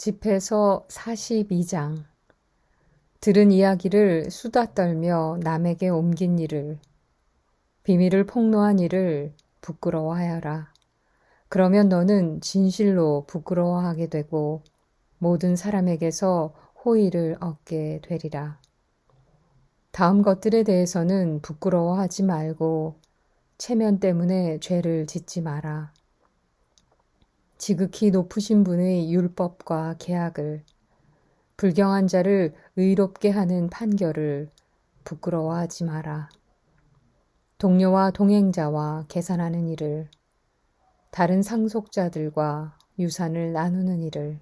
집에서 42장 들은 이야기를 수다 떨며 남에게 옮긴 일을 비밀을 폭로한 일을 부끄러워하여라. 그러면 너는 진실로 부끄러워하게 되고 모든 사람에게서 호의를 얻게 되리라. 다음 것들에 대해서는 부끄러워하지 말고 체면 때문에 죄를 짓지 마라. 지극히 높으신 분의 율법과 계약을 불경한 자를 의롭게 하는 판결을 부끄러워하지 마라. 동료와 동행자와 계산하는 일을 다른 상속자들과 유산을 나누는 일을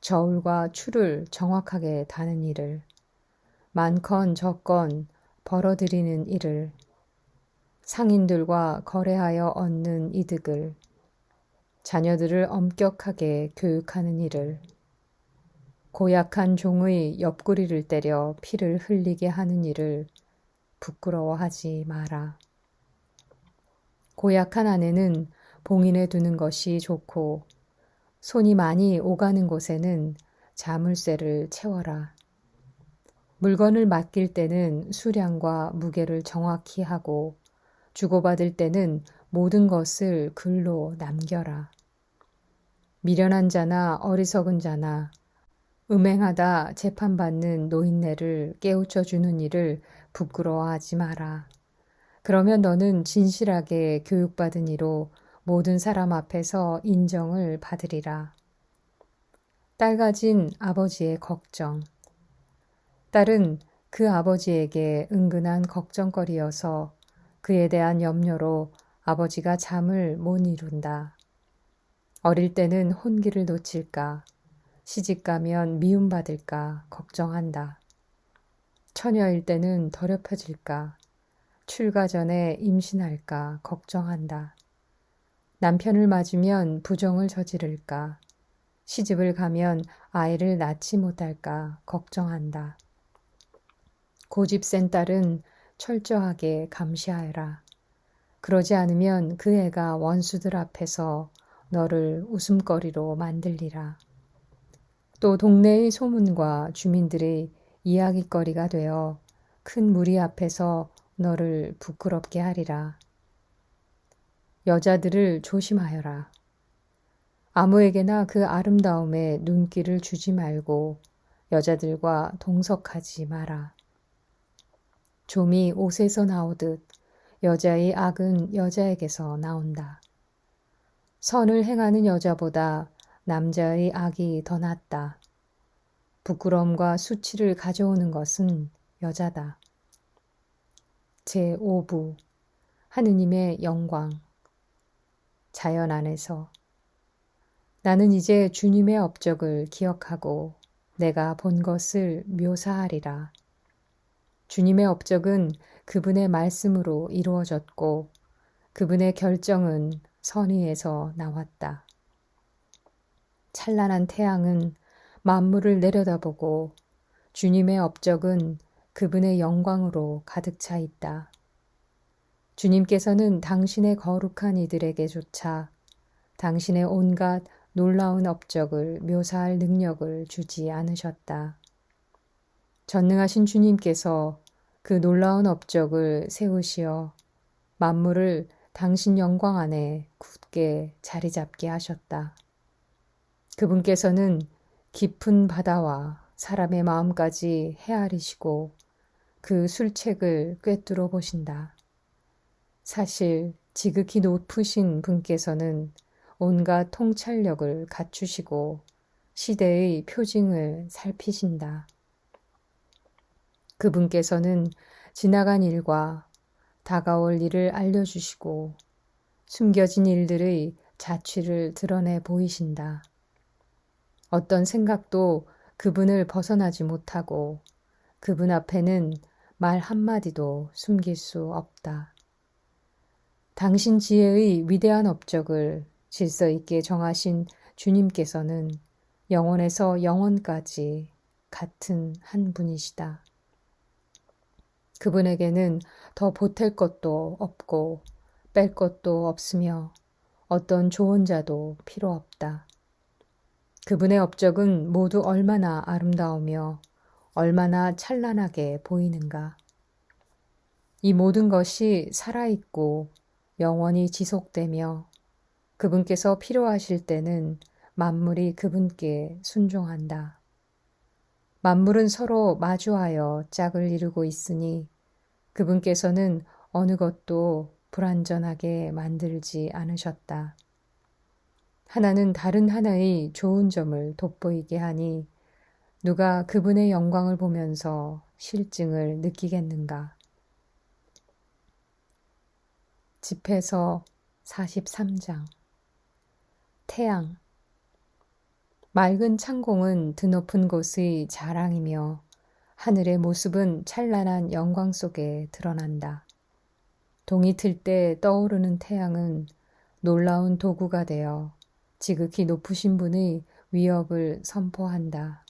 저울과 추를 정확하게 다는 일을 많건 적건 벌어들이는 일을 상인들과 거래하여 얻는 이득을 자녀들을 엄격하게 교육하는 일을 고약한 종의 옆구리를 때려 피를 흘리게 하는 일을 부끄러워하지 마라. 고약한 아내는 봉인해 두는 것이 좋고 손이 많이 오가는 곳에는 자물쇠를 채워라. 물건을 맡길 때는 수량과 무게를 정확히 하고 주고받을 때는 모든 것을 글로 남겨라. 미련한 자나 어리석은 자나 음행하다 재판받는 노인네를 깨우쳐 주는 일을 부끄러워하지 마라. 그러면 너는 진실하게 교육받은 이로 모든 사람 앞에서 인정을 받으리라. 딸 가진 아버지의 걱정. 딸은 그 아버지에게 은근한 걱정거리여서 그에 대한 염려로 아버지가 잠을 못 이룬다. 어릴 때는 혼기를 놓칠까, 시집 가면 미움받을까 걱정한다. 처녀일 때는 더럽혀질까, 출가 전에 임신할까 걱정한다. 남편을 맞으면 부정을 저지를까, 시집을 가면 아이를 낳지 못할까 걱정한다. 고집 센 딸은 철저하게 감시하여라. 그러지 않으면 그 애가 원수들 앞에서 너를 웃음거리로 만들리라. 또 동네의 소문과 주민들의 이야기거리가 되어 큰 무리 앞에서 너를 부끄럽게 하리라. 여자들을 조심하여라. 아무에게나 그 아름다움에 눈길을 주지 말고 여자들과 동석하지 마라. 좀이 옷에서 나오듯 여자의 악은 여자에게서 나온다. 선을 행하는 여자보다 남자의 악이 더 낫다. 부끄러움과 수치를 가져오는 것은 여자다. 제5부 하느님의 영광 자연 안에서 나는 이제 주님의 업적을 기억하고 내가 본 것을 묘사하리라. 주님의 업적은 그분의 말씀으로 이루어졌고 그분의 결정은 선의에서 나왔다. 찬란한 태양은 만물을 내려다보고 주님의 업적은 그분의 영광으로 가득 차 있다. 주님께서는 당신의 거룩한 이들에게조차 당신의 온갖 놀라운 업적을 묘사할 능력을 주지 않으셨다. 전능하신 주님께서 그 놀라운 업적을 세우시어 만물을 당신 영광 안에 굳게 자리 잡게 하셨다. 그분께서는 깊은 바다와 사람의 마음까지 헤아리시고 그 술책을 꿰뚫어 보신다. 사실 지극히 높으신 분께서는 온갖 통찰력을 갖추시고 시대의 표징을 살피신다. 그분께서는 지나간 일과 다가올 일을 알려주시고 숨겨진 일들의 자취를 드러내 보이신다. 어떤 생각도 그분을 벗어나지 못하고 그분 앞에는 말 한마디도 숨길 수 없다. 당신 지혜의 위대한 업적을 질서 있게 정하신 주님께서는 영원에서 영원까지 같은 한 분이시다. 그분에게는 더 보탤 것도 없고 뺄 것도 없으며 어떤 조언자도 필요 없다. 그분의 업적은 모두 얼마나 아름다우며 얼마나 찬란하게 보이는가. 이 모든 것이 살아있고 영원히 지속되며 그분께서 필요하실 때는 만물이 그분께 순종한다. 만물은 서로 마주하여 짝을 이루고 있으니 그분께서는 어느 것도 불완전하게 만들지 않으셨다. 하나는 다른 하나의 좋은 점을 돋보이게 하니 누가 그분의 영광을 보면서 실증을 느끼겠는가. 집에서 43장 태양 맑은 창공은 드높은 곳의 자랑이며 하늘의 모습은 찬란한 영광 속에 드러난다. 동이 틀 때 떠오르는 태양은 놀라운 도구가 되어 지극히 높으신 분의 위협을 선포한다.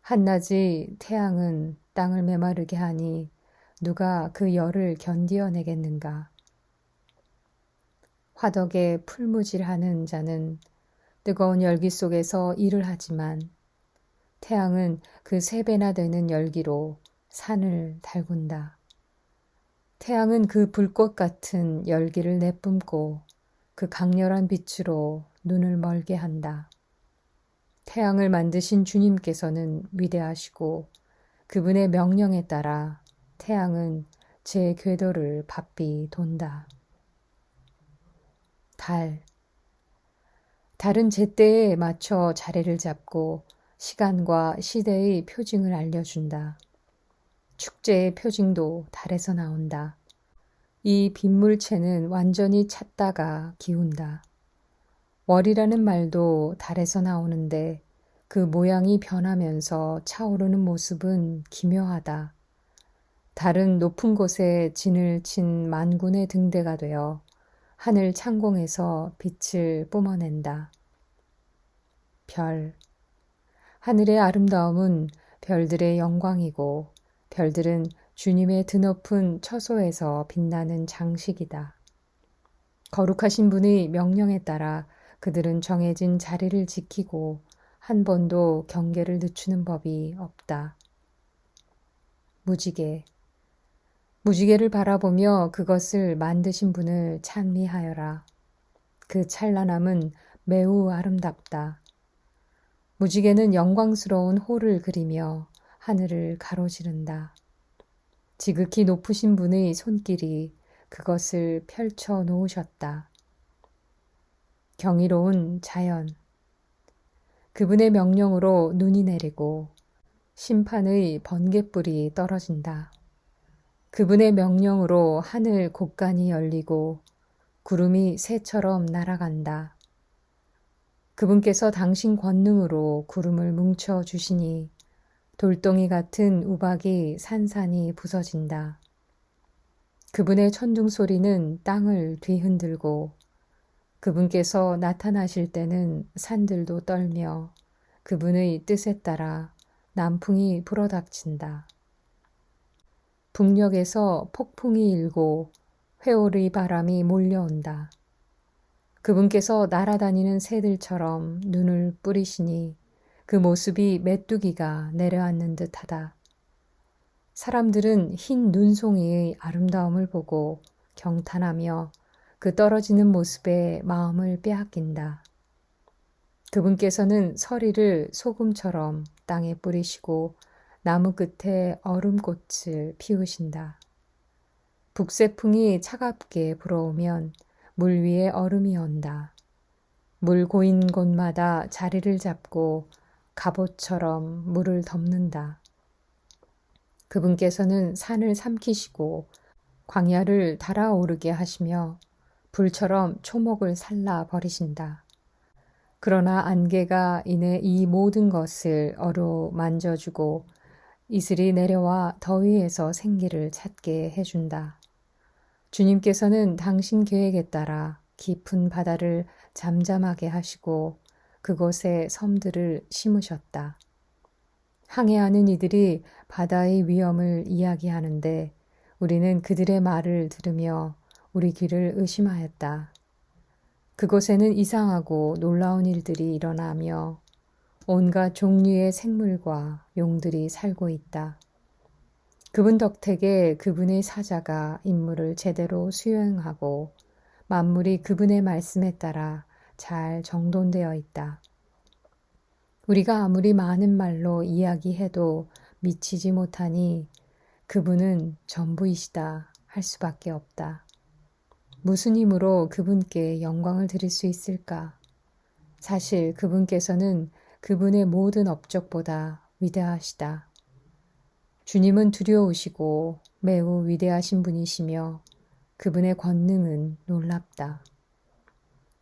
한낮의 태양은 땅을 메마르게 하니 누가 그 열을 견디어내겠는가. 화덕에 풀무질하는 자는 뜨거운 열기 속에서 일을 하지만 태양은 그 세 배나 되는 열기로 산을 달군다. 태양은 그 불꽃 같은 열기를 내뿜고 그 강렬한 빛으로 눈을 멀게 한다. 태양을 만드신 주님께서는 위대하시고 그분의 명령에 따라 태양은 제 궤도를 바삐 돈다. 달. 달은 제때에 맞춰 자리를 잡고 시간과 시대의 표징을 알려준다. 축제의 표징도 달에서 나온다. 이 빗물체는 완전히 찼다가 기운다. 월이라는 말도 달에서 나오는데 그 모양이 변하면서 차오르는 모습은 기묘하다. 달은 높은 곳에 진을 친 만군의 등대가 되어 하늘 창공에서 빛을 뿜어낸다. 별. 하늘의 아름다움은 별들의 영광이고 별들은 주님의 드높은 처소에서 빛나는 장식이다. 거룩하신 분의 명령에 따라 그들은 정해진 자리를 지키고 한 번도 경계를 늦추는 법이 없다. 무지개. 무지개를 바라보며 그것을 만드신 분을 찬미하여라. 그 찬란함은 매우 아름답다. 무지개는 영광스러운 호를 그리며 하늘을 가로지른다. 지극히 높으신 분의 손길이 그것을 펼쳐 놓으셨다. 경이로운 자연. 그분의 명령으로 눈이 내리고 심판의 번개불이 떨어진다. 그분의 명령으로 하늘 곳간이 열리고 구름이 새처럼 날아간다. 그분께서 당신 권능으로 구름을 뭉쳐 주시니 돌덩이 같은 우박이 산산이 부서진다. 그분의 천둥 소리는 땅을 뒤흔들고 그분께서 나타나실 때는 산들도 떨며 그분의 뜻에 따라 남풍이 불어닥친다. 북녘에서 폭풍이 일고 회오르의 바람이 몰려온다. 그분께서 날아다니는 새들처럼 눈을 뿌리시니 그 모습이 메뚜기가 내려앉는 듯하다. 사람들은 흰 눈송이의 아름다움을 보고 경탄하며 그 떨어지는 모습에 마음을 빼앗긴다. 그분께서는 서리를 소금처럼 땅에 뿌리시고 나무 끝에 얼음꽃을 피우신다. 북새풍이 차갑게 불어오면 물 위에 얼음이 온다. 물 고인 곳마다 자리를 잡고 갑옷처럼 물을 덮는다. 그분께서는 산을 삼키시고 광야를 달아오르게 하시며 불처럼 초목을 살라 버리신다. 그러나 안개가 이내 이 모든 것을 어루 만져주고 이슬이 내려와 더위에서 생기를 찾게 해준다. 주님께서는 당신 계획에 따라 깊은 바다를 잠잠하게 하시고 그곳에 섬들을 심으셨다. 항해하는 이들이 바다의 위험을 이야기하는데 우리는 그들의 말을 들으며 우리 귀를 의심하였다. 그곳에는 이상하고 놀라운 일들이 일어나며 온갖 종류의 생물과 용들이 살고 있다. 그분 덕택에 그분의 사자가 임무를 제대로 수행하고 만물이 그분의 말씀에 따라 잘 정돈되어 있다. 우리가 아무리 많은 말로 이야기해도 미치지 못하니 그분은 전부이시다 할 수밖에 없다. 무슨 힘으로 그분께 영광을 드릴 수 있을까? 사실 그분께서는 그분의 모든 업적보다 위대하시다. 주님은 두려우시고 매우 위대하신 분이시며 그분의 권능은 놀랍다.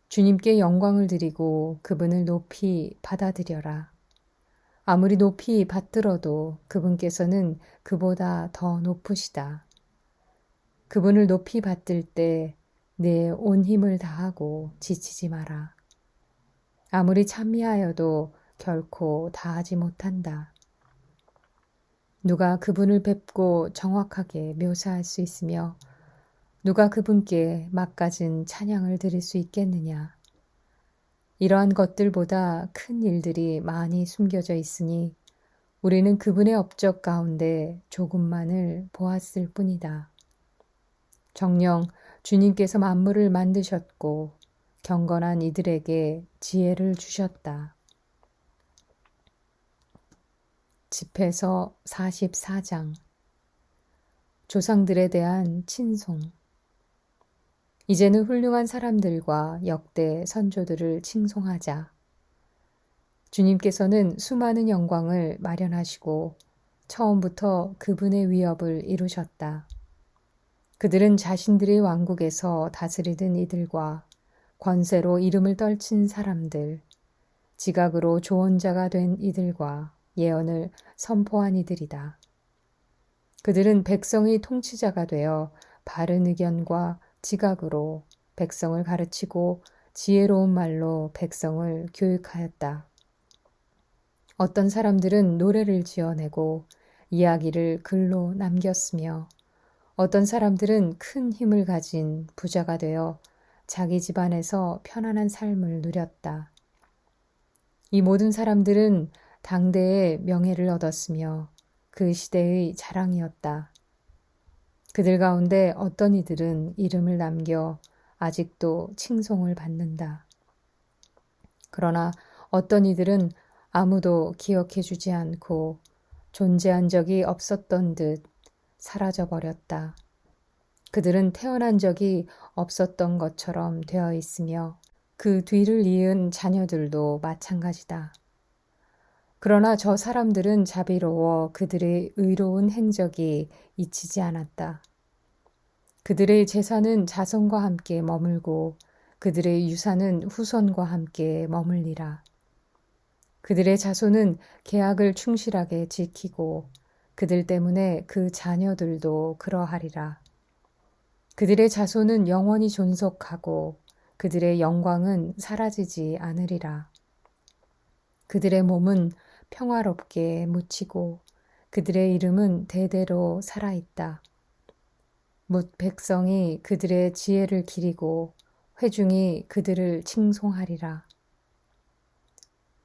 주님께 영광을 드리고 그분을 높이 받아들여라. 아무리 높이 받들어도 그분께서는 그보다 더 높으시다. 그분을 높이 받들 때 내 온 힘을 다하고 지치지 마라. 아무리 찬미하여도 결코 다하지 못한다. 누가 그분을 뵙고 정확하게 묘사할 수 있으며 누가 그분께 막가진 찬양을 드릴 수 있겠느냐. 이러한 것들보다 큰 일들이 많이 숨겨져 있으니 우리는 그분의 업적 가운데 조금만을 보았을 뿐이다. 정령 주님께서 만물을 만드셨고 경건한 이들에게 지혜를 주셨다. 집에서 44장 조상들에 대한 친송 이제는 훌륭한 사람들과 역대 선조들을 칭송하자. 주님께서는 수많은 영광을 마련하시고 처음부터 그분의 위협을 이루셨다. 그들은 자신들의 왕국에서 다스리던 이들과 권세로 이름을 떨친 사람들, 지각으로 조언자가 된 이들과 예언을 선포한 이들이다. 그들은 백성의 통치자가 되어 바른 의견과 지각으로 백성을 가르치고 지혜로운 말로 백성을 교육하였다. 어떤 사람들은 노래를 지어내고 이야기를 글로 남겼으며 어떤 사람들은 큰 힘을 가진 부자가 되어 자기 집안에서 편안한 삶을 누렸다. 이 모든 사람들은 당대의 명예를 얻었으며 그 시대의 자랑이었다. 그들 가운데 어떤 이들은 이름을 남겨 아직도 칭송을 받는다. 그러나 어떤 이들은 아무도 기억해 주지 않고 존재한 적이 없었던 듯 사라져 버렸다. 그들은 태어난 적이 없었던 것처럼 되어 있으며 그 뒤를 이은 자녀들도 마찬가지다. 그러나 저 사람들은 자비로워 그들의 의로운 행적이 잊히지 않았다. 그들의 재산은 자손과 함께 머물고 그들의 유산은 후손과 함께 머물리라. 그들의 자손은 계약을 충실하게 지키고 그들 때문에 그 자녀들도 그러하리라. 그들의 자손은 영원히 존속하고 그들의 영광은 사라지지 않으리라. 그들의 몸은 평화롭게 묻히고 그들의 이름은 대대로 살아있다. 묻 백성이 그들의 지혜를 기리고 회중이 그들을 칭송하리라.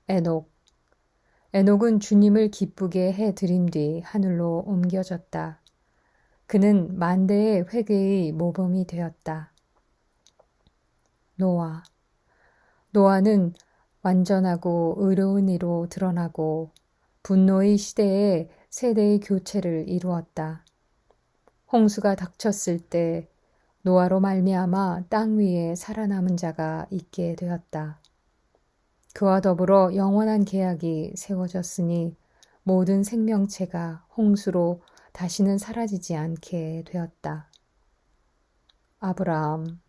에녹 에녹은 주님을 기쁘게 해 드린 뒤 하늘로 옮겨졌다. 그는 만대의 회개의 모범이 되었다. 노아 노아는 완전하고 의로운 이로 드러나고 분노의 시대에 세대의 교체를 이루었다. 홍수가 닥쳤을 때 노아로 말미암아 땅 위에 살아남은 자가 있게 되었다. 그와 더불어 영원한 계약이 세워졌으니 모든 생명체가 홍수로 다시는 사라지지 않게 되었다. 아브라함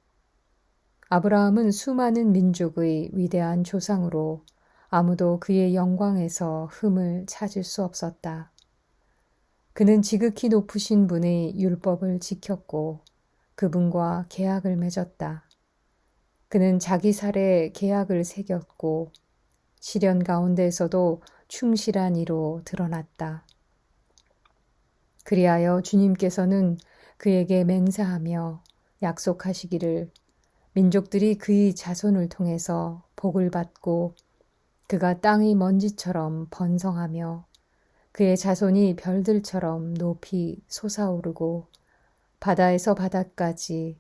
아브라함은 수많은 민족의 위대한 조상으로 아무도 그의 영광에서 흠을 찾을 수 없었다. 그는 지극히 높으신 분의 율법을 지켰고 그분과 계약을 맺었다. 그는 자기 살에 계약을 새겼고 시련 가운데에서도 충실한 이로 드러났다. 그리하여 주님께서는 그에게 맹세하며 약속하시기를 민족들이 그의 자손을 통해서 복을 받고 그가 땅의 먼지처럼 번성하며 그의 자손이 별들처럼 높이 솟아오르고 바다에서 바다까지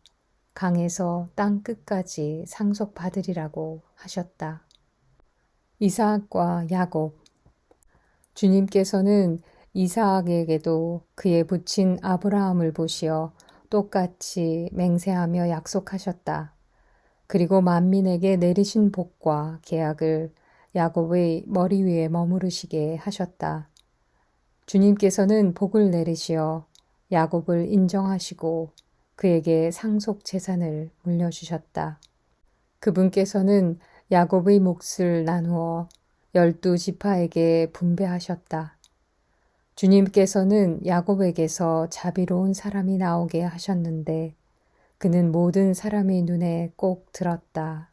강에서 땅 끝까지 상속받으리라고 하셨다. 이사학과 야곱 주님께서는 이사학에게도 그의 부친 아브라함을 보시어 똑같이 맹세하며 약속하셨다. 그리고 만민에게 내리신 복과 계약을 야곱의 머리 위에 머무르시게 하셨다. 주님께서는 복을 내리시어 야곱을 인정하시고 그에게 상속 재산을 물려주셨다. 그분께서는 야곱의 몫을 나누어 열두 지파에게 분배하셨다. 주님께서는 야곱에게서 자비로운 사람이 나오게 하셨는데 그는 모든 사람의 눈에 꼭 들었다.